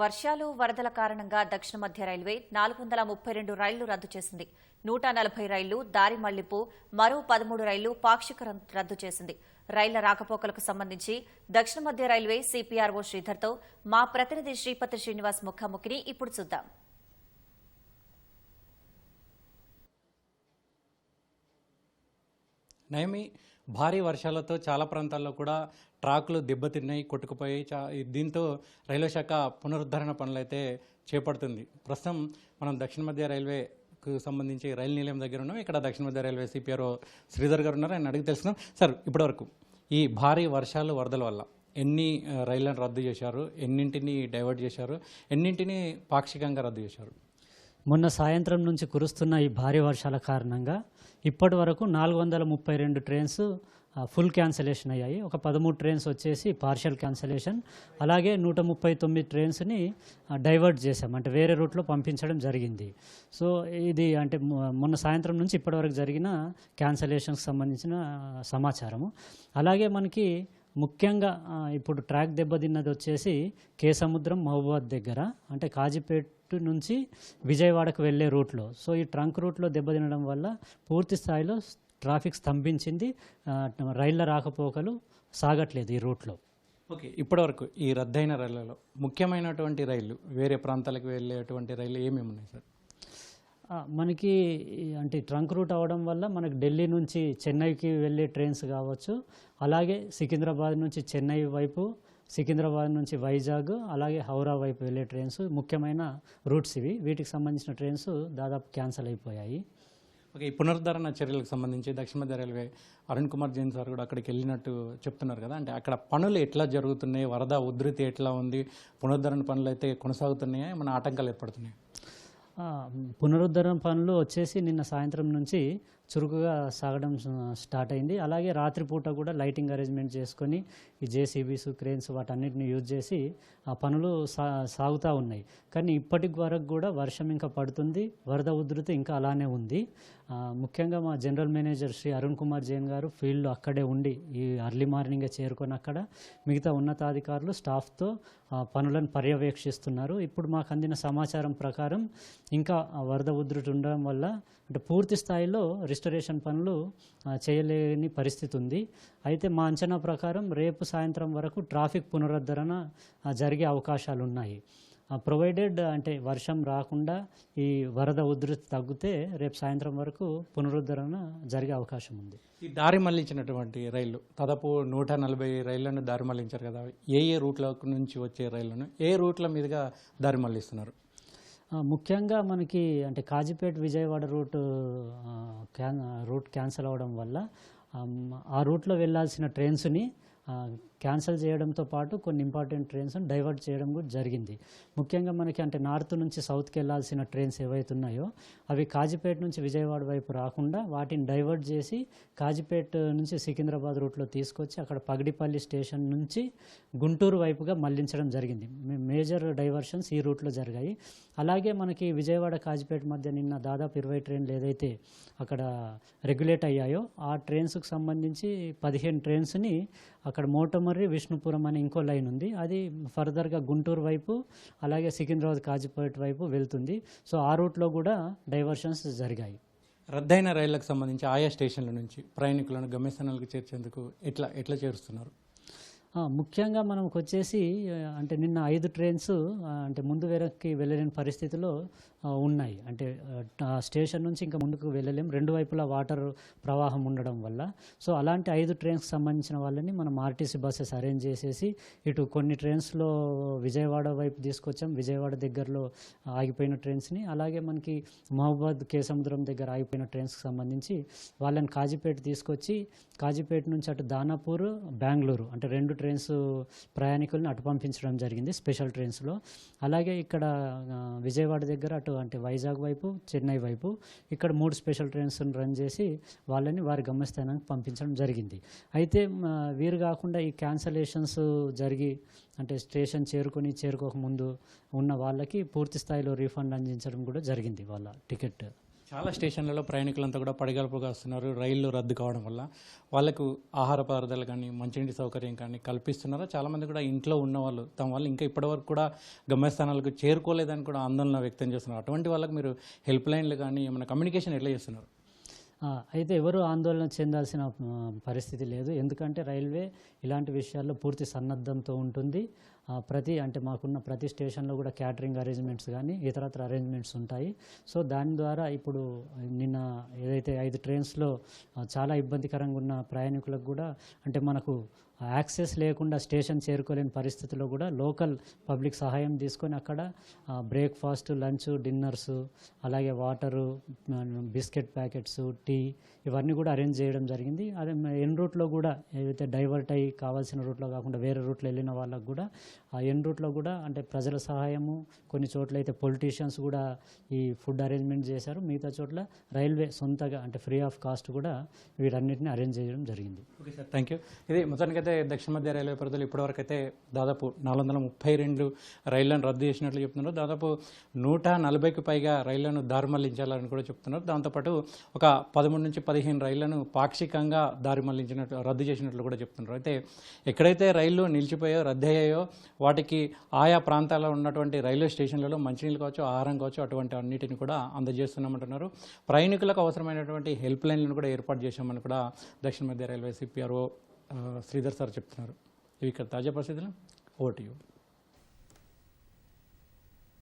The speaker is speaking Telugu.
వర్షాలు వరదల కారణంగా దక్షిణ మధ్య రైల్వే నాలుగు వందల ముప్పై రెండు రైళ్ళు రద్దు చేసింది. నూట నలభై రైళ్ళు దారి మళ్ళింపు మరో పదమూడు రైళ్ళు పాక్షిక రద్దు చేసింది. రైళ్ళ రాకపోకలకు సంబంధించి దక్షిణ మధ్య రైల్వే సిపిఆర్ఓ శ్రీధర్తో మా ప్రతినిధి శ్రీపతి శ్రీనివాస్ ముఖాముఖిని ఇప్పుడు చూద్దాం. నయమి భారీ వర్షాలతో చాలా ప్రాంతాల్లో కూడా ట్రాక్లు దెబ్బతిన్నాయి కొట్టుకుపోయి చా దీంతో రైల్వే శాఖ పునరుద్ధరణ పనులైతే చేపడుతుంది. ప్రస్తుతం మనం దక్షిణ మధ్య రైల్వేకు సంబంధించి రైలు నిలయం దగ్గర ఉన్నాం. ఇక్కడ దక్షిణ మధ్య రైల్వే సిపిఆర్ఓ శ్రీధర్ గారు ఉన్నారు. ఆయన అడిగి తెలుసుకుందాం. సార్ ఇప్పటివరకు ఈ భారీ వర్షాలు వరదల వల్ల ఎన్ని రైళ్ళను రద్దు చేశారు? ఎన్నింటిని డైవర్ట్ చేశారు? ఎన్నింటిని పాక్షికంగా రద్దు చేశారు? మొన్న సాయంత్రం నుంచి కురుస్తున్న ఈ భారీ వర్షాల కారణంగా ఇప్పటి వరకు నాలుగు వందల ముప్పై రెండు ట్రైన్స్ ఫుల్ క్యాన్సలేషన్ అయ్యాయి. ఒక పదమూడు ట్రైన్స్ వచ్చేసి పార్షియల్ క్యాన్సలేషన్ అలాగే నూట ముప్పై తొమ్మిది ట్రైన్స్ని డైవర్ట్ చేశాం. అంటే వేరే రూట్లో పంపించడం జరిగింది. సో ఇది అంటే మొన్న సాయంత్రం నుంచి ఇప్పటివరకు జరిగిన క్యాన్సలేషన్కి సంబంధించిన సమాచారము. అలాగే మనకి ముఖ్యంగా ఇప్పుడు ట్రాక్ దెబ్బతిన్నది వచ్చేసి కేసముద్రం మహబూబాద్ దగ్గర అంటే కాజీపేట నుంచి విజయవాడకు వెళ్ళే రూట్లో. సో ఈ ట్రంక్ రూట్లో దెబ్బతినడం వల్ల పూర్తి స్థాయిలో ట్రాఫిక్ స్తంభించింది రైళ్ళ రాకపోకలు సాగట్లేదు ఈ రూట్లో. ఓకే ఇప్పటివరకు ఈ రద్దయిన రైళ్ళలో ముఖ్యమైనటువంటి రైళ్ళు వేరే ప్రాంతాలకు వెళ్ళేటువంటి రైళ్ళు ఏమేమి ఉన్నాయి సార్? మనకి అంటే ట్రంక్ రూట్ అవడం వల్ల మనకి ఢిల్లీ నుంచి చెన్నైకి వెళ్ళే ట్రైన్స్ కావచ్చు. అలాగే సికింద్రాబాద్ నుంచి చెన్నై వైపు సికింద్రాబాద్ నుంచి వైజాగ్ అలాగే హౌరా వైపు వెళ్ళే ట్రైన్స్ ముఖ్యమైన రూట్స్ ఇవి. వీటికి సంబంధించిన ట్రైన్స్ దాదాపు క్యాన్సిల్ అయిపోయాయి. ఓకే ఈ పునరుద్ధరణ చర్యలకు సంబంధించి దక్షిణ మధ్య రైల్వే అరుణ్ కుమార్ జైన్ సార్ కూడా అక్కడికి వెళ్ళినట్టు చెప్తున్నారు కదా. అంటే అక్కడ పనులు ఎట్లా జరుగుతున్నాయి? వరద ఉధృతి ఎట్లా ఉంది? పునరుద్ధరణ పనులు అయితే కొనసాగుతున్నాయా? మన ఆటంకాలు ఏర్పడుతున్నాయి? పునరుద్ధరణ పనులు వచ్చేసి నిన్న సాయంత్రం నుంచి చురుకుగా సాగడం స్టార్ట్ అయింది. అలాగే రాత్రిపూట కూడా లైటింగ్ అరేంజ్మెంట్ చేసుకొని ఈ జేసీబీస్ క్రేన్స్ వాటన్నిటిని యూజ్ చేసి ఆ పనులు సా సాగుతూ ఉన్నాయి. కానీ ఇప్పటి వరకు కూడా వర్షం ఇంకా పడుతుంది వరద ఉధృతి ఇంకా అలానే ఉంది. ముఖ్యంగా మా జనరల్ మేనేజర్ శ్రీ అరుణ్ కుమార్ జైన్ గారు ఫీల్డ్లో అక్కడే ఉండి ఈ అర్లీ మార్నింగే చేరుకొని అక్కడ మిగతా ఉన్నతాధికారులు స్టాఫ్తో ఆ, పనులను పర్యవేక్షిస్తున్నారు. ఇప్పుడు మాకు అందిన సమాచారం ప్రకారం ఇంకా వరద ఉధృతి ఉండడం వల్ల అంటే పూర్తి స్థాయిలో రిస్టరేషన్ పనులు చేయలేని పరిస్థితి ఉంది. అయితే మా అంచనా ప్రకారం రేపు సాయంత్రం వరకు ట్రాఫిక్ పునరుద్ధరణ జరిగే అవకాశాలు ఉన్నాయి. ప్రొవైడెడ్ అంటే వర్షం రాకుండా ఈ వరద ఉధృతి తగ్గితే రేపు సాయంత్రం వరకు పునరుద్ధరణ జరిగే అవకాశం ఉంది. ఈ దారి మళ్ళించినటువంటి రైళ్ళు దాదాపు నూట నలభై రైళ్ళను దారి మళ్ళించారు కదా ఏ ఏ రూట్ల నుంచి వచ్చే రైళ్ళను ఏ రూట్ల మీదుగా దారి మళ్ళిస్తున్నారు? ముఖ్యంగా మనకి అంటే Kazipet Vijayawada route can route cancel అవ్వడం వల్ల ఆ రూట్లో వెళ్ళాల్సిన ట్రైన్స్ని క్యాన్సిల్ చేయడంతో పాటు కొన్ని ఇంపార్టెంట్ ట్రైన్స్ డైవర్ట్ చేయడం కూడా జరిగింది. ముఖ్యంగా మనకి అంటే నార్త్ నుంచి సౌత్కి వెళ్ళాల్సిన ట్రైన్స్ ఏవైతే ఉన్నాయో అవి కాజీపేట నుంచి విజయవాడ వైపు రాకుండా వాటిని డైవర్ట్ చేసి కాజీపేట నుంచి సికింద్రాబాద్ రూట్లో తీసుకొచ్చి అక్కడ పగడిపల్లి స్టేషన్ నుంచి గుంటూరు వైపుగా మళ్ళించడం జరిగింది. మేజర్ డైవర్షన్స్ ఈ రూట్లో జరిగాయి. అలాగే మనకి విజయవాడ కాజీపేట మధ్య నిన్న దాదాపు ఇరవై ట్రైన్లు ఏదైతే అక్కడ రెగ్యులేట్ అయ్యాయో ఆ ట్రైన్స్కి సంబంధించి పదిహేను ట్రైన్స్ని అక్కడ మోటం మోటమర్రి విష్ణుపురం అనే ఇంకో లైన్ ఉంది. అది ఫర్దర్గా గుంటూరు వైపు అలాగే సికింద్రాబాద్ కాజీపేట వైపు వెళ్తుంది. సో ఆ రూట్లో కూడా డైవర్షన్స్ జరిగాయి. రద్దయిన రైళ్ళకు సంబంధించి ఆయా స్టేషన్ల నుంచి ప్రయాణికులను గమ్యస్థానాలకు చేర్చేందుకు ఎట్లా ఎట్లా చేరుస్తున్నారు? ముఖ్యంగా మనకు వచ్చేసి అంటే నిన్న ఐదు ట్రైన్స్ అంటే ముందు వెనక్కి వెళ్ళలేని పరిస్థితిలో ఉన్నాయి. అంటే స్టేషన్ నుంచి ఇంకా ముందుకు వెళ్ళలేం. రెండు వైపులా వాటర్ ప్రవాహం ఉండడం వల్ల. సో అలాంటి ఐదు ట్రైన్స్కి సంబంధించిన వాళ్ళని మనం ఆర్టీసీ బస్సెస్ అరేంజ్ చేసేసి ఇటు కొన్ని ట్రైన్స్లో విజయవాడ వైపు తీసుకొచ్చాం. విజయవాడ దగ్గరలో ఆగిపోయిన ట్రైన్స్ని. అలాగే మనకి మహబాద్ కేసముద్రం దగ్గర ఆగిపోయిన ట్రైన్స్కి సంబంధించి వాళ్ళని కాజీపేట తీసుకొచ్చి కాజీపేట నుంచి అటు దానాపూర్ బెంగళూరు అంటే రెండు ట్రైన్స్ ప్రయాణికులను అటు పంపించడం జరిగింది స్పెషల్ ట్రైన్స్లో. అలాగే ఇక్కడ విజయవాడ దగ్గర అటు అంటే వైజాగ్ వైపు చెన్నై వైపు ఇక్కడ మూడు స్పెషల్ ట్రైన్స్ రన్ చేసి వాళ్ళని వారి గమ్యస్థానానికి పంపించడం జరిగింది. అయితే వీరు కాకుండా ఈ క్యాన్సలేషన్స్ జరిగి అంటే స్టేషన్ చేరుకొని చేరుకోకముందు ఉన్న వాళ్ళకి పూర్తి స్థాయిలో రీఫండ్ అందించడం కూడా జరిగింది వాళ్ళ టికెట్. చాలా స్టేషన్లలో ప్రయాణికులంతా కూడా పడిగలుపుగా వస్తున్నారు. రైళ్ళు రద్దు కావడం వల్ల వాళ్ళకు ఆహార పదార్థాలు కానీ మంచినీటి సౌకర్యం కానీ కల్పిస్తున్నారా. చాలామంది కూడా ఇంట్లో ఉన్న వాళ్ళు తమ వాళ్ళు ఇంకా ఇప్పటివరకు కూడా గమ్యస్థానాలకు చేరుకోలేదని కూడా ఆందోళన వ్యక్తం చేస్తున్నారు. అటువంటి వాళ్ళకి మీరు హెల్ప్ లైన్లు కానీ ఏమైనా కమ్యూనికేషన్ ఎట్లా చేస్తున్నారు? అయితే ఎవరు ఆందోళన చెందాల్సిన పరిస్థితి లేదు. ఎందుకంటే రైల్వే ఇలాంటి విషయాల్లో పూర్తి సన్నద్ధంతో ఉంటుంది. ప్రతి అంటే మాకున్న ప్రతి స్టేషన్లో కూడా క్యాటరింగ్ అరేంజ్మెంట్స్ కానీ ఇతరత్ర అరేంజ్మెంట్స్ ఉంటాయి. సో దాని ద్వారా ఇప్పుడు నిన్న ఏదైతే ఐదు ట్రైన్స్లో చాలా ఇబ్బందికరంగా ఉన్న ప్రయాణికులకు కూడా అంటే మనకు యాక్సెస్ లేకుండా స్టేషన్ చేరుకోలేని పరిస్థితిలో కూడా లోకల్ పబ్లిక్ సహాయం తీసుకొని అక్కడ బ్రేక్ఫాస్ట్ లంచ్ డిన్నర్స్ అలాగే వాటరు బిస్కెట్ ప్యాకెట్స్ టీ ఇవన్నీ కూడా అరేంజ్ చేయడం జరిగింది. అదే ఎన్ రూట్లో కూడా ఏదైతే డైవర్ట్ అయ్యి కావాల్సిన రూట్లో కాకుండా వేరే రూట్లో వెళ్ళిన వాళ్ళకు కూడా ఆ ఎన్ రూట్లో కూడా అంటే ప్రజల సహాయము కొన్ని చోట్ల అయితే పొలిటీషియన్స్ కూడా ఈ ఫుడ్ అరేంజ్మెంట్ చేశారు. మిగతా చోట్ల రైల్వే సొంతగా అంటే ఫ్రీ ఆఫ్ కాస్ట్ కూడా వీటన్నిటిని అరేంజ్ చేయడం జరిగింది. ఓకే సార్ థ్యాంక్ యూ ఇది అయితే దక్షిణ మధ్య రైల్వే పరిధిలో ఇప్పటివరకు అయితే దాదాపు నాలుగు వందల ముప్పై రెండు రైళ్ళను రద్దు చేసినట్లు చెప్తున్నారు. దాదాపు నూట నలభైకి పైగా రైళ్ళను దారిమల్లించాలని కూడా చెప్తున్నారు. దాంతోపాటు ఒక పదమూడు నుంచి పదిహేను రైళ్ళను పాక్షికంగా దారిమల్లించినట్లు రద్దు చేసినట్లు కూడా చెప్తున్నారు. అయితే ఎక్కడైతే రైళ్ళు నిలిచిపోయాయో రద్దు అయ్యాయో వాటికి ఆయా ప్రాంతాల్లో ఉన్నటువంటి రైల్వే స్టేషన్లలో మంచినీళ్ళు కావచ్చు ఆహారం కావచ్చు అటువంటి అన్నిటిని కూడా అందజేస్తున్నామంటున్నారు. ప్రయాణికులకు అవసరమైనటువంటి హెల్ప్ లైన్లను కూడా ఏర్పాటు చేశామని కూడా దక్షిణ మధ్య రైల్వే సిపిఆర్ఓ శ్రీధర్ సార్ చెప్తున్నారు. ఇవి ఇక్కడ తాజా పరిస్థితులు. ఓటు